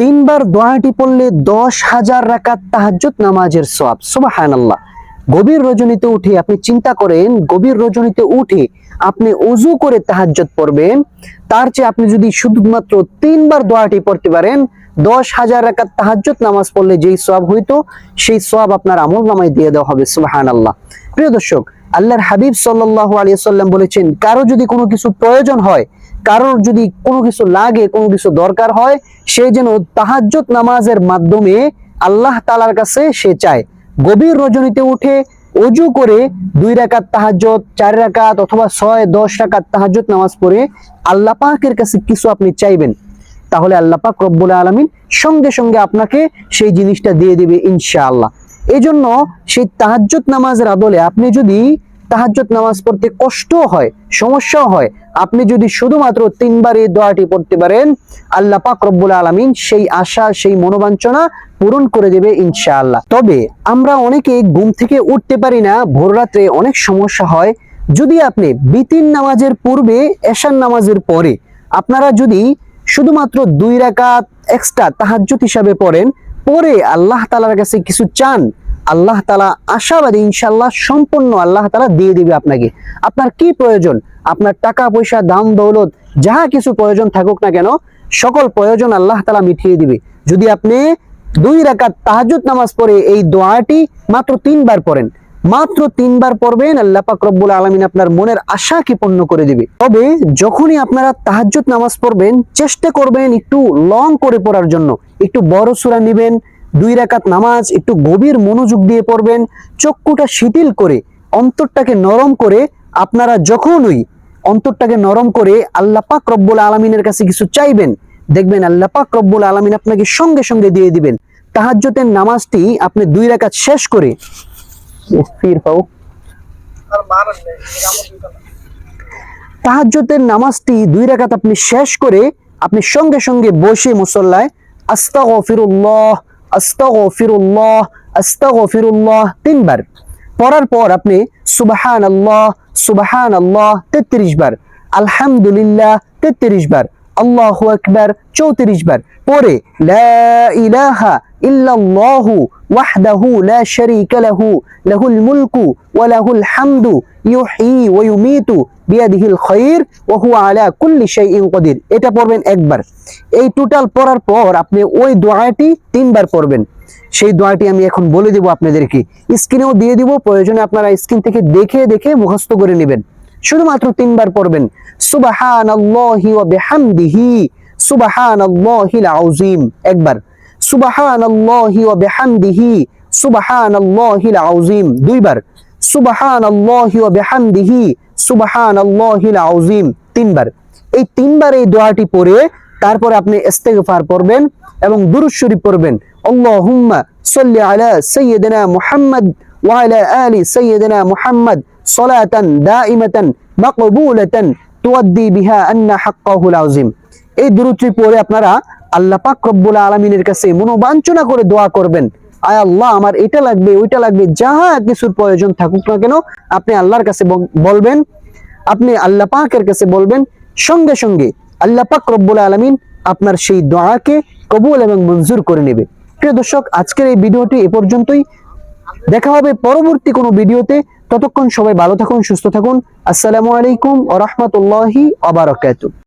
তিনবার দোয়াটি পড়লে দশ হাজার রাকাত তাহাজ্জুদ নামাজের সওয়াব। সুবহানাল্লাহ। গভীর রজনীতে উঠে আপনি চিন্তা করেন, গভীর রজনীতে উঠে আপনি অজু করে তাহাজ্জুদ পড়বেন। তার চেয়ে আপনি যদি শুধুমাত্র তিনবার দোয়াটি পড়তে পারেন, দশ হাজার রাকাত তাহাজ্জুদ নামাজ পড়লে যেই সব হইতো, সেই সব আপনার আমল নামায় দিয়ে দেওয়া হবে। সুবহানাল্লাহ। প্রিয় দর্শক, আল্লাহর হাবিব সাল্লাল্লাহু আলাইহি সাল্লাম বলেছেন, কারও যদি কোনো কিছু প্রয়োজন হয় কারোর যদি কোনো কিছু লাগে, কোনো কিছু দরকার হয়, সে যেন তাহাজ্জুদ নামাজের মাধ্যমে আল্লাহ তালার কাছে সে চায়। গভীর রজনীতে উঠে অজু করে দুই রাকাত তাহাজ্জুদ, চার রাকাত অথবা ছয়, দশ রাকাত তাহাজ্জুদ নামাজ পড়ে আল্লাহ পাকের কাছে কিছু আপনি চাইবেন। তাহলে আল্লাহ পাক রব্বুল আলমিন সঙ্গে সঙ্গে আপনাকে সেই জিনিসটা দিয়ে দিবে ইনশাআল্লাহ। এই জন্য সেই তাহাজ্জুদ নামাজের আদলে আপনি যদি তাহাজ্জুদ নামাজ পড়তে কষ্ট হয় সমস্যা হয়। আপনি যদি শুধুমাত্র তিনবার এই দোয়াটি পড়তে পারেন, আল্লাহ পাক রব্বুল আলমিন সেই আশা, সেই মনোবাঞ্ছনা পূরণ করে দেবে ইনশাআল্লাহ। তবে আমরা অনেকে ঘুম থেকে উঠতে পারি না, ভোর রাত্রে অনেক সমস্যা হয়। যদি আপনি বিতিন নামাজের পূর্বে এশান নামাজের পরে আপনারা যদি শুধুমাত্র দুই রাকাত এক্সট্রা তাহাজ্জুদ হিসাবে পড়েন, পরে আল্লাহ তালার কাছে কিছু চান আল্লাহ তালা আশাবাদী ইনশাল্লাহ সম্পূর্ণ আল্লাহ তালা দিয়ে দিবে আপনাকে। আপনার কি প্রয়োজন? আপনার টাকা, পয়সা, দাম, দৌলত, যাহা কিছু প্রয়োজন থাকুক না কেন, সকল প্রয়োজন আল্লাহ তালা মিটিয়ে দিবে। যদি আপনি দুই রাকাত তাহাজ্জুদ নামাজ পড়ে এই দোয়াটি মাত্র তিনবার পড়েন, মাত্র তিনবার পড়বেন, আল্লাহ পাক রব্বুল আলমিন আপনার মনের আশাকে পূর্ণ করে দিবে। তবে যখনই আপনারা তাহাজ্জুদ নামাজ পড়বেন, চেষ্টা করবেন একটু লং করে পড়ার জন্য, একটু বড় সুরা নেবেন দুই রাকাত নামাজ, একটু গভীর মনোযোগ দিয়ে পড়বেন, চক্ষুটা শিথিল করে, অন্তরটাকে নরম করে আপনারা যখনই অন্তরটাকে নরম করে আল্লাহ পাক রব্বুল আলমিনের কাছে কিছু চাইবেন, দেখবেন আল্লাহ পাক রব্বুল আলমিন আপনাকে সঙ্গে সঙ্গে দিয়ে দিবেন। তাহাজ্জুদের নামাজটি আপনি দুই রাকাত শেষ করে তাহাজ্জুদের নামাজটি দুই রাকাত আপনি শেষ করে আপনি সঙ্গে সঙ্গে বসে মুসল্লায় আস্তাগফিরুল্লাহ আস্তাগফিরুল্লাহ আস্তাগফিরুল্লাহ তিনবার। পড়ার পর আপনি সুবহান আল্লাহ সুবহান আল্লাহ তেত্রিশ বার, আলহামদুলিল্লাহ তেত্রিশ বার। আল্লাহু আকবার চৌত্রিশ বার। পরে ইলাহা ইল্লাল্লাহু ওয়াহদাহু লা শারীকা লাহু, লাহুল মুলকু ওয়া লাহুল হামদু ইউহয়ী ওয়া ইউমীতু বিয়াদিহিল খায়র ওয়া হুয়া আলা কুল্লি শাইইন কদির এটা পড়বেন একবার। এই টোটাল পড়ার পর আপনি ওই দোয়াটি তিনবার পড়বেন। সেই দোয়াটি আমি এখন বলে দেব আপনাদেরকে। স্ক্রিনেও দিয়ে দিব, প্রয়োজনে আপনারা স্ক্রিন থেকে দেখে দেখে মুখস্থ করে নেবেন। শুধুমাত্র তিনবার পড়বেন। সুবহানাল্লাহি ওয়া বিহামদিহি, সুবহানাল্লাহিল আযীম। একবার, সুবহানাল্লাহি ওয়া বিহামদিহি, সুবহানাল্লাহিল আযীম। দুইবার, সুবহানাল্লাহি ওয়া বিহামদিহি, সুবহানাল্লাহিল আযীম। তিনবার, এই তিনবার এই দোয়াটি পড়ে তারপরে আপনি ইস্তেগফার পড়বেন এবং দুরূদ শরীফ পড়বেন। আল্লাহুম্মা সাল্লি আলা সাইয়্যিদিনা মুহাম্মদ ওয়া আলা আলি সাইয়্যিদিনা মুহাম্মদ সালাতান দাইমাতান মাকবুলাতান তুয়াদ্দি বিহা আন্না এই পড়ে আপনারা আল্লাহ পাক রব্বুল আলামিনের কাছে মনোবাঞ্ছনা করে দোয়া করবেন। আয় আল্লাহ, আমার এটা লাগবে, ওইটা লাগবে কিছুর প্রয়োজন থাকুক না কেন, আপনি আল্লাহর কাছে বলবেন, আপনি আল্লাহ পাকের কাছে বলবেন, সঙ্গে সঙ্গে আল্লাহ পাক রব্বুল আলমিন আপনার সেই দোয়াকে কবুল এবং মঞ্জুর করে নেবে। প্রিয় দর্শক, আজকের এই ভিডিওটি এ পর্যন্তই। দেখা হবে পরবর্তী কোনো ভিডিওতে। ততক্ষণ সবাই ভালো থাকুন সুস্থ থাকুন। আসসালামু আলাইকুম ও রহমতুল্লাহি